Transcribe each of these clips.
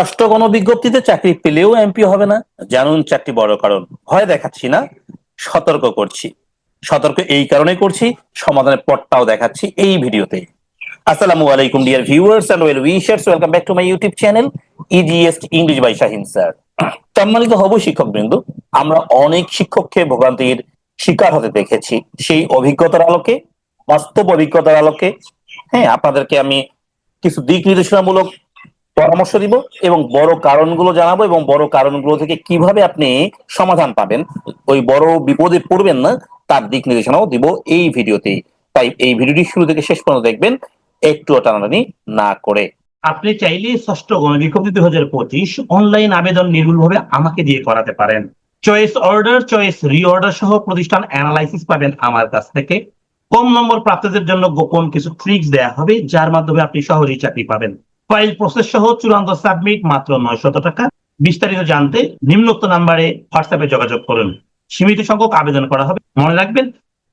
ষষ্ঠ কোনো বিজ্ঞপ্তিতে চাকরি পেলেও এমপি হবে না। জানুন চারটি বড় কারণ। ভয় দেখাচ্ছি না, সতর্ক করছি। সতর্ক এই কারণে করছি, সমাধানের পথটাও দেখাচ্ছি এই ভিডিওতে। আসসালামু আলাইকুম dear viewers and well wishers welcome back to my YouTube channel EGS English by Shahin sir সম্মানিত হব শিক্ষক বিন্দু আমরা অনেক শিক্ষককে ভোগান্তির শিকার হতে দেখেছি। সেই অভিজ্ঞতার আলোকে, বাস্তব অভিজ্ঞতার আলোকে। হ্যাঁ আপনাদেরকে আমি কিছু দিক নির্দেশনামূলক পরামর্শ দিব এবং বড় কারণগুলো জানাব এবং বড় কারণগুলো থেকে কীভাবে আপনি সমাধান পাবেন। ওই বড় বিপদে পড়বেন না, তার দিক নির্দেশনাও দিব এই ভিডিওতেই তাই এই ভিডিওটি শুরু থেকে শেষ পর্যন্ত দেখবেন একটু টানাটানি না করে। আপনি চাইলে ষষ্ঠ গণবিজ্ঞপ্তি দুই হাজার পঁচিশ অনলাইন আবেদন নির্ভুলভাবে আমাকে দিয়ে করাতে পারেন। চয়েস অর্ডার চয়েস রিঅর্ডার সহ প্রতিষ্ঠান অ্যানালাইসিস পাবেন আমার কাছ থেকে। কম নম্বর প্রাপ্তদের জন্য গোপন কিছু ট্রিক্স দেয়া হবে, যার মাধ্যমে আপনি সহজেই চাকরি পাবেন। ফাইল প্রসেস সহ চূড়ান্ত সাবমিট মাত্র নয়শত টাকা। বিস্তারিত জানতে নিম্নোক্ত নাম্বারে হোয়াটসঅ্যাপে যোগাযোগ করুন। সীমিত সংখ্যক আবেদন করা হবে। মনে রাখবেন,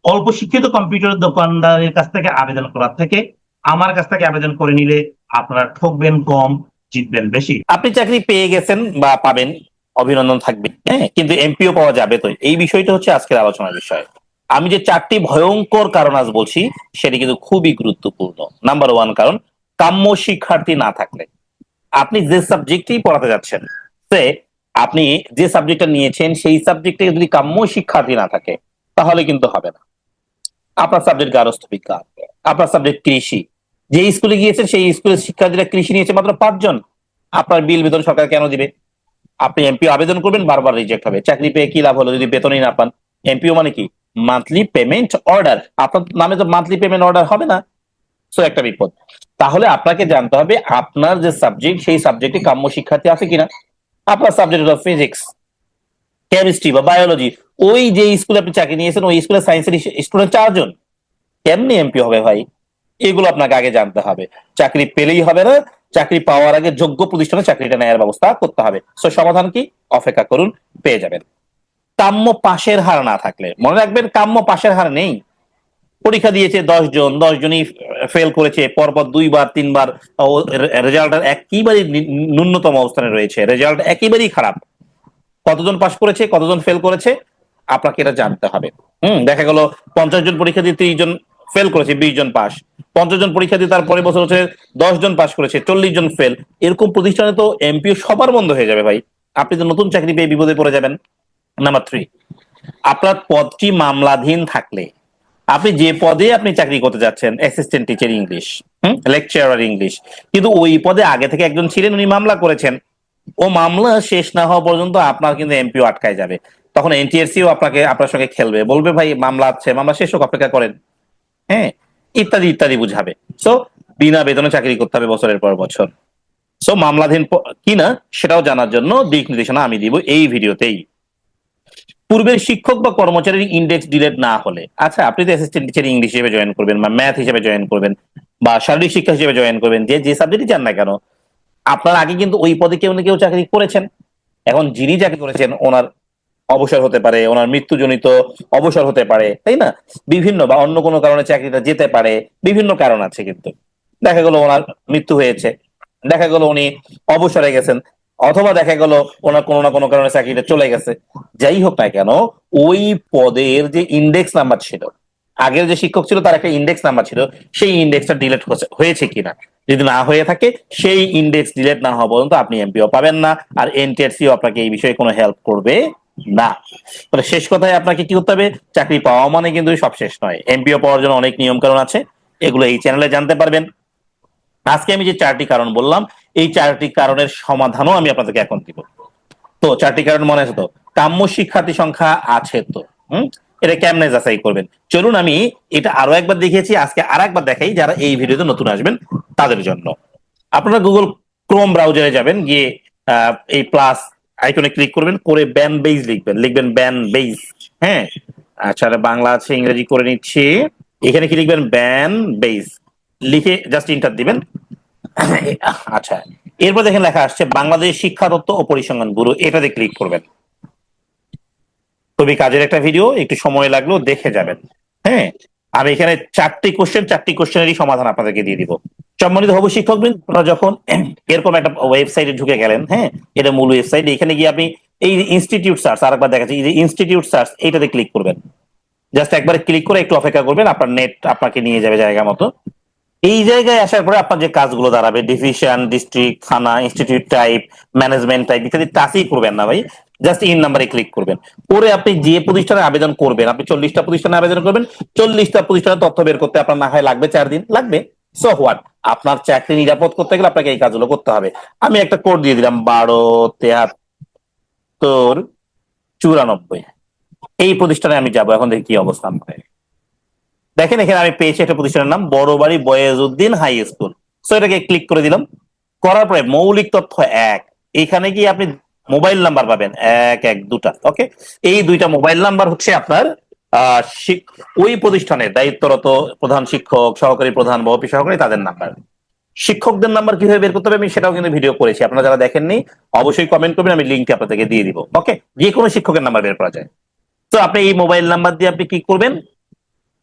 অল্প শিক্ষিত কম্পিউটার দোকানদারের কাছ থেকে আবেদন করার থেকে আমার কাছ থেকে আবেদন করে নিলে আপনারা ঠকবেন কম, জিতবেন বেশি। আপনি চাকরি পেয়ে গেছেন বা পাবেন, অভিনন্দন থাকবে। হ্যাঁ কিন্তু এমপিও পাওয়া যাবে তো। এই বিষয়টা হচ্ছে আজকের আলোচনার বিষয়। আমি যে চারটি ভয়ঙ্কর কারণ আজ বলছি, সেটি কিন্তু খুবই গুরুত্বপূর্ণ। নাম্বার ওয়ান কারণ কাম্য শিক্ষার্থী না থাকলে। আপনি যে সাবজেক্টেই পড়াতে যাচ্ছেন, সে আপনি যে সাবজেক্টটা নিয়েছেন, সেই সাবজেক্টে যদি কাম্য শিক্ষার্থী না থাকে, তাহলে কিন্তু হবে না। আপনার সাবজেক্ট গারস্থ বিজ্ঞান, আপনার সাবজেক্ট কৃষি। যে স্কুলে গিয়েছেন, সেই স্কুলের শিক্ষার্থীরা কৃষি নিয়েছে মাত্র পাঁচজন। আপনার বিল বেতন সরকার কেন দিবে? আপনি এমপি আবেদন করবেন, বারবার রিজেক্ট হবে। চাকরি পেয়ে কি লাভ হলো? যদি বেতনই না পান। এমপিও মানে কি? মান্থলি পেমেন্ট অর্ডার আপনার নামে তো মান্থলি পেমেন্ট অর্ডার হবে না। সো একটা বিপদ। তাহলে আপনাকে জানতে হবে আপনার যে সাবজেক্ট সেই সাবজেক্টে কাম্য শিক্ষার্থী আছে কিনা? আপনার সাবজেক্ট হলো ফিজিক্স কেমিস্ট্রি বা বায়োলজি ওই যে স্কুলে আপনি চাকরি নিয়েছেন, ওই স্কুলে সায়েন্সের স্টুডেন্ট চারজন। কেমনি এমপি হবে ভাই? এগুলো আপনাকে আগে জানতে হবে। চাকরি পেলেই হবে না, চাকরি পাওয়ার আগে যোগ্য প্রতিষ্ঠানে চাকরিটা নেওয়ার ব্যবস্থা করতে হবে। সো সমাধান কি? অপেক্ষা করুন, পেয়ে যাবেন। কাম্য পাশের হার না থাকলে। মনে রাখবেন, কাম্য পাশের হার নেই। পরীক্ষা দিয়েছে দশ জন, দশ জনই ফেল করেছে, পরপর দুইবার, তিনবার রেজাল্ট একেবারেই ন্যূনতম অবস্থানে রয়েছে। রেজাল্ট একেবারেই খারাপ। কতজন পাশ করেছে, কতজন ফেল করেছে, আপনাকে এটা জানতে হবে। হুম, দেখা গেল পঞ্চাশ জন পরীক্ষা দিয়ে ত্রিশ জন ফেল করেছে, বিশ জন পাস পঞ্চাশ জন পরীক্ষা দিয়ে তার পরের বছর হচ্ছে দশ জন পাস করেছে, চল্লিশ জন ফেল এরকম প্রতিষ্ঠানে তো এমপিও সবার বন্ধ হয়ে যাবে ভাই। আপনি তো নতুন চাকরি পেয়ে বিপদে পড়ে যাবেন। নাম্বার থ্রি আপনার পদটি মামলাধীন থাকলে আপনি যে পদে আপনি চাকরি করতে যাচ্ছেন assistant teacher English lecturer English কিন্তু ওই পদে আগে থেকে একজন ছিলেন, উনি মামলা করেছেন। ও মামলা শেষ না হওয়া পর্যন্ত আপনার কিন্তু এমপিও আটকায় যাবে। তখন এনটিএসসিও আপনাকে, আপনার সঙ্গে খেলবে, বলবে, ভাই, মামলা আছে, মামলা শেষ হোক, অপেক্ষা করেন। হ্যাঁ ইত্যাদি ইত্যাদি বুঝাবে। সো বিনা বেতনে চাকরি করতে হবে বছরের পর বছর। সো মামলাধীন কিনা, সেটাও জানার জন্য দিক নির্দেশনা আমি দিব এই ভিডিওতেই। পূর্বের শিক্ষক বা কর্মচারীর ইন্ডেক্স ডিলেট না হলে। আচ্ছা আপনি তো অ্যাসিস্ট্যান্ট টিচার ইংলিশ হিসেবে জয়েন করবেন বা ম্যাথ হিসেবে জয়েন করবেন বা শারীরিক শিক্ষা হিসেবে জয়েন করবেন, যে যে সাবজেক্টই চান না কেন, আপনার আগে কিন্তু ওই পদে কেউ না কেউ চাকরি করেছেন। এখন যিনি চাকরি করেছেন, ওনার অবসর হতে পারে, ওনার মৃত্যুজনিত অবসর হতে পারে, তাই না? বিভিন্ন বা অন্য কোনো কারণে চাকরিটা যেতে পারে, বিভিন্ন কারণ আছে কিন্তু। দেখা গেল ওনার মৃত্যু হয়েছে, দেখা গেল উনি অবসরে গেছেন। অথবা দেখা গেল ওনার কোনো না কোনো কারণে চাকরিটা চলে গেছে। যাই হোক না কেন, ওই পদের যে ইন্ডেক্স নাম্বার ছিল, আগের যে শিক্ষক ছিল তার একটা ইন্ডেক্স নাম্বার ছিল, সেই ইন্ডেক্সটা ডিলেট হয়েছে কিনা? যদি না হয়ে থাকে, সেই ইন্ডেক্স ডিলেট না হওয়া পর্যন্ত আপনি এমপিও পাবেন না, আর এনটিআরসিও আপনাকে এই বিষয়ে কোনো হেল্প করবে না। তাহলে শেষ কথায় আপনাকে কি করতে হবে? চাকরি পাওয়া মানে কিন্তু সব শেষ নয়। এমপিও পাওয়ার জন্য অনেক নিয়ম কারণ আছে, এগুলো এই চ্যানেলে জানতে পারবেন। আজকে আমি যে চারটি কারণ বললাম এই চারটি কারণের সমাধানও আমি আপনাদেরকে এখন দিব। তো চারটি কারণ মনে আছে তো? কাম্য শিক্ষার্থী সংখ্যা আছে তো? হুম? এটা কেমনে যাচাই করবেন? চলুন আমি এটা আরও একবার দেখিয়েছি, আজকে আর একবার দেখাই যারা এই ভিডিওতে নতুন আসবেন তাদের জন্য। আপনারা গুগল ক্রোম ব্রাউজারে যাবেন, গিয়ে এই প্লাস আইকনে ক্লিক করবেন, করে ব্যান বেজ লিখবেন। লিখবেন ব্যান বেজ হ্যাঁ? আচ্ছা বাংলা আছে, ইংরেজি করে নিচ্ছি। এখানে কি লিখবেন? ব্যান বেজ লিখে জাস্ট ইন্টার দিবেন। আচ্ছা এরপর দেখেন লেখা আসছে, বাংলাদেশ শিক্ষা তত্ত্ব ও পরিসংখ্যান ব্যুরো, এটাতে ক্লিক করবেন। খুবই কাজের একটা ভিডিও একটু সময় লাগল, দেখে যাবেন। হ্যাঁ আমি এখানে চারটি কোশ্চেন চারটি কোশ্চেনেরই সমাধান আপনাদেরকে দিয়ে দিব। সম্মানিত হবু শিক্ষক আপনারা যখন এরকম একটা ওয়েবসাইটে ঢুকে গেলেন হ্যাঁ এটা মূল ওয়েবসাইট এখানে গিয়ে আপনি এই ইনস্টিটিউট সার্চ আরেকবার দেখাচ্ছি, এই যে ইনস্টিটিউট সার্চ এইটাতে ক্লিক করবেন। জাস্ট একবার ক্লিক করে একটু অপেক্ষা করবেন, আপনার নেট আপনাকে নিয়ে যাবে জায়গা মতো। এই জায়গায় আসার পরে আপনার যে কাজগুলো দাঁড়াবে ডিভিশন ডিস্ট্রিক্ট থানা ইনস্টিটিউট টাইপ ম্যানেজমেন্ট টাইপ ইত্যাদি টাচই করবেন না ভাই। জাস্ট ইন নাম্বারে ক্লিক করবেন। পরে আপনি যে প্রতিষ্ঠানে আবেদন করবেন, আপনি চল্লিশটা প্রতিষ্ঠানে আবেদন করবেন, চল্লিশটা প্রতিষ্ঠানের তথ্য বের করতে আপনার না হয় লাগবে, চার দিন লাগবে। সো হোয়াট আপনার চাকরি নিরাপদ করতে গেলে আপনাকে এই কাজগুলো করতে হবে। আমি একটা কোড দিয়ে দিলাম, বারো তেহাত্তর চুরানব্বই। এই প্রতিষ্ঠানে আমি যাব, এখন দেখি কি অবস্থান হয় দেখেন, এখানে আমি পেয়েছি একটা প্রতিষ্ঠানের নাম, Borobari Boyezuddin high school. So এটাকে ক্লিক করে দিলাম। করার পরে মৌলিক তথ্য এক। এখানে গিয়ে আপনি মোবাইল নাম্বার পাবেন। এক এক, দুটা ওকে এই দুইটা মোবাইল নাম্বার হচ্ছে আপনার ওই প্রতিষ্ঠানের দায়িত্বরত প্রধান শিক্ষক, সহকারী প্রধান বা অফিস সহকারী, তাদের নাম্বার। শিক্ষকদের নাম্বার কীভাবে বের করতে হবে আমি সেটাও কিন্তু ভিডিও করেছি। আপনারা যারা দেখেননি, অবশ্যই কমেন্ট করবেন, আমি লিঙ্কটি আপনাদেরকে দিয়ে দিব ওকে যে কোনো শিক্ষকের নাম্বার বের করা যায়। তো আপনি এই মোবাইল নাম্বার দিয়ে আপনি কি করবেন?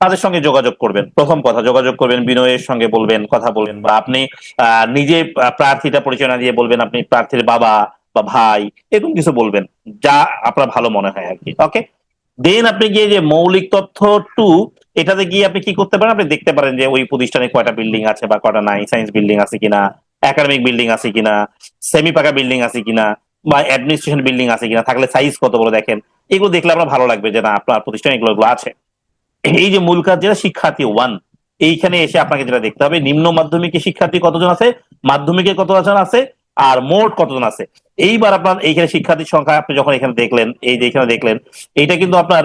তাদের সঙ্গে যোগাযোগ করবেন। প্রথম কথা, যোগাযোগ করবেন, বিনয়ের সঙ্গে বলবেন, কথা বলবেন। বা আপনি নিজে প্রার্থীটা পরিচয়না দিয়ে বলবেন, আপনি প্রার্থীর বাবা বা ভাই, এরকম কিছু বলবেন। যা আপনার ভালো মনে হয় আর কি ওকে দেন আপনি গিয়ে যে মৌলিক তথ্য টু এটাতে গিয়ে আপনি কি করতে পারেন? আপনি দেখতে পারেন যে ওই প্রতিষ্ঠানে কয়টা বিল্ডিং আছে বা কয়টা নাই সায়েন্স বিল্ডিং আছে কিনা একাডেমিক বিল্ডিং আছে কিনা সেমি পাকা বিল্ডিং আছে কিনা, বা অ্যাডমিনিস্ট্রেশন বিল্ডিং আছে কিনা, থাকলে সাইজ কত বড় দেখেন। এগুলো দেখলে আপনার ভালো লাগবে যে না, আপনার প্রতিষ্ঠানে এগুলো আছে। এই যে মূল কাজ যেটা, শিক্ষার্থী ওয়ান এইখানে এসে আপনাকে যেটা দেখতে হবে, নিম্ন মাধ্যমিকে শিক্ষার্থী কতজন আছে, মাধ্যমিকে কতজন আছে, আর মোট কতজন আছে। এইবার আপনার এইখানে শিক্ষার্থীর সংখ্যা আপনি যখন এখানে দেখলেন, এই যে এখানে দেখলেন, এইটা কিন্তু আপনার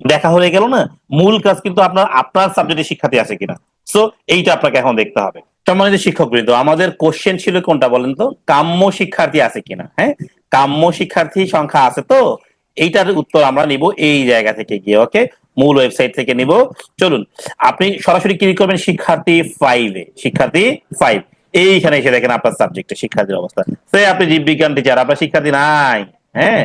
দেখা হয়ে গেল না? মূল কাজ কিন্তু আপনার আপনার সাবজেক্টে শিক্ষার্থী আছে কিনা। সো এইটা আপনাকে এখন দেখতে হবে। সম্মানিত শিক্ষক বৃন্দ আমাদের কোশ্চেন ছিল কোনটা বলেন তো? কাম্য শিক্ষার্থী আছে কিনা? হ্যাঁ? কাম্য শিক্ষার্থী সংখ্যা আছে তো? এইটার উত্তর আমরা নিব এই জায়গা থেকে গিয়ে ওকে মূল ওয়েবসাইট থেকে নিব। চলুন, আপনি সরাসরি ক্লিক করবেন শিক্ষার্থী ফাইভে শিক্ষার্থী ফাইভ এইখানে এসে দেখেন আপনার সাবজেক্টে শিক্ষার্থীর অবস্থা সে আপনি জীববিজ্ঞান টিচার আপনার শিক্ষার্থী নাই। হ্যাঁ?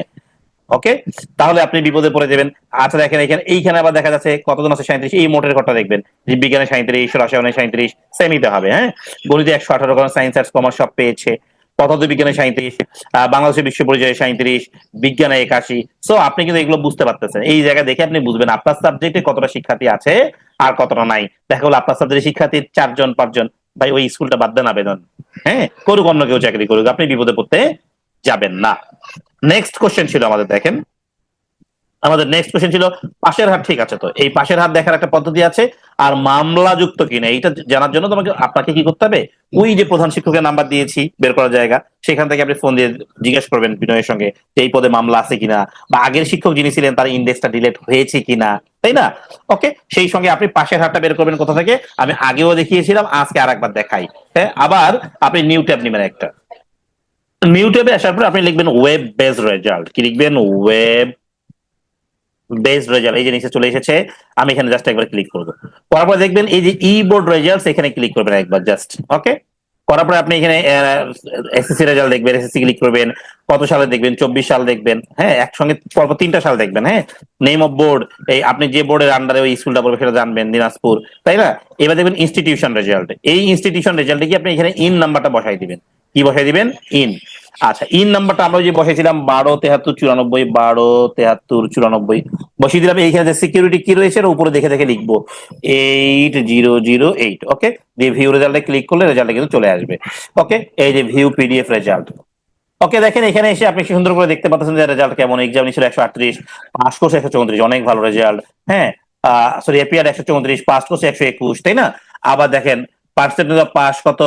ওকে তাহলে আপনি বিপদে পড়ে যাবেন। আচ্ছা দেখেন এখানে, এইখানে আবার দেখা যাচ্ছে কতজন আছে? সাঁত্রিশ এই মোটের ঘরটা দেখবেন। জীববিজ্ঞানে সাঁত্রিশ রসায়নে সাঁত্রিশ সে নিতে হবে হ্যাঁ? গণিতে একশো আঠারো সায়েন্স আর্টস কমার্স সব পেয়েছে। পদার্থ বিজ্ঞানে সাঁত্রিশ বাংলাদেশের বিশ্ব পরিচয়ে সাঁত্রিশ বিজ্ঞানে একাশি। সো আপনি কিন্তু এগুলো বুঝতে পারতেছেন। এই জায়গায় দেখে আপনি বুঝবেন আপনার সাবজেক্টে কতটা শিক্ষার্থী আছে আর কতটা নাই। দেখা গেলো আপনার সাবজেক্টে শিক্ষার্থী চারজন, পাঁচজন। ভাই, ওই স্কুলটা বাদ দেন আবেদন। হ্যাঁ করুক, অন্য কেউ চাকরি করুক। আপনি বিপদে পড়তে যাবেন না। নেক্সট কোশ্চেন ছিল আমাদের, দেখেন। আমাদের নেক্সট কোশ্চেন ছিল, পাশের হাত ঠিক আছে তো? এই পাশের হাত দেখার একটা পদ্ধতি আছে, আর মামলা যুক্ত কিনা, এইটা জানার জন্য তোমাকে, আপনাকে কি করতে হবে? ওই যে প্রধান শিক্ষকের নাম্বার দিয়েছি, বের করার জায়গা, সেখান থেকে আপনি ফোন দিয়ে জিজ্ঞেস করবেন বিনয়ের সঙ্গে, যে এই পদে মামলা আছে কিনা, বা আগের শিক্ষক যিনি ছিলেন, তার ইন্ডেক্সটা ডিলেট হয়েছে কিনা, তাই না? ওকে সেই সঙ্গে আপনি পাশের হাতটা বের করবেন কোথা থেকে? আমি আগেও দেখিয়েছিলাম, আজকে আর একবার দেখাই। হ্যাঁ আবার আপনি নিউ ট্যাব নেবেন একটা। নিউ ট্যাবে আসার পর আপনি লিখবেন ওয়েব বেস রেজাল্ট কি লিখবেন? ওয়েব বেস রেজাল্ট এই যে নিচে চলে এসেছে, আমি এখানে জাস্ট একবার ক্লিক করব। করার পর দেখবেন এই যে ই বোর্ড রেজাল্ট এখানে ক্লিক করবেন একবার জাস্ট ওকে করার পরে আপনি এখানে এসএসসি রেজাল্ট দেখবেন এসএসসি ক্লিক করবেন, কত সালে দেখবেন, চব্বিশ সাল দেখবেন হ্যাঁ একসঙ্গে পরপর তিনটা সাল দেখবেন হ্যাঁ? নেম অফ বোর্ড এই আপনি যে বোর্ডের আন্ডারে ওই স্কুলটা পড়বে সেটা জানবেন, দিনাজপুর, তাই না? এবার দেখবেন ইনস্টিটিউশন রেজাল্ট এই ইনস্টিটিউশন রেজাল্টে কি আপনি এখানে ইন নাম্বারটা বসাই দিবেন। কি বসাই দিবেন? ইন আচ্ছা ইন নাম্বারটা আমরা যে বসেছিলাম বারো, তেহাত্তর, চুরানব্বই, বারো, তেহাত্তর, চুরানব্বই, বসিয়ে দিলাম। এইখানে যে সিকিউরিটি কি রয়েছে? উপরে দেখে দেখে লিখব। Eight zero zero eight okay দিয়ে ভিউ রেজাল্টে ক্লিক করলে রেজাল্টে কিন্তু চলে আসবে। ওকে এই যে ভিউ পিডিএফ রেজাল্ট ওকে দেখেন, এখানে এসে আপনি সুন্দর করে দেখতে পাচ্ছেন যে রেজাল্ট কেমন। এক্সাম ছিল একশো আটত্রিশ পাস কোর্স একশো চৌত্রিশ, অনেক ভালো রেজাল্ট হ্যাঁ? সরি এপিআর একশো চৌত্রিশ পাস কোর্স একশো একুশ, তাই না? আবার দেখেন পার্সেন্টেজ অফ পাস কত?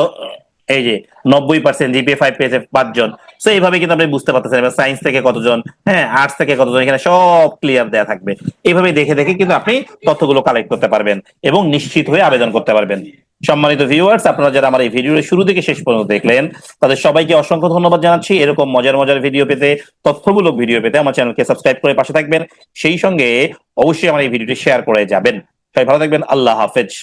এই যে নব্বই পার্সেন্ট জিপিএ ফাইভ পেয়েছে পাঁচজন। তো এইভাবে কিন্তু আপনি বুঝতে পারতেছেন এবার সায়েন্স থেকে কতজন হ্যাঁ আর্টস থেকে কতজন, এখানে সব ক্লিয়ার দেয়া থাকবে। এইভাবে দেখে দেখে কিন্তু আপনি তথ্যগুলো কালেক্ট করতে পারবেন এবং নিশ্চিত হয়ে আবেদন করতে পারবেন। সম্মানিত ভিউয়ার্স আপনারা যারা আমার এই ভিডিওর শুরু থেকে শেষ পর্যন্ত দেখলেন, তাদের সবাইকে অসংখ্য ধন্যবাদ জানাচ্ছি। এরকম মজার মজার ভিডিও পেতে, তথ্যমূলক ভিডিও পেতে আমার চ্যানেলকে সাবস্ক্রাইব করে পাশে থাকবেন। সেই সঙ্গে অবশ্যই আমার এই ভিডিওটি শেয়ার করে যাবেন। সবাই ভালো থাকবেন। আল্লাহ হাফেজ।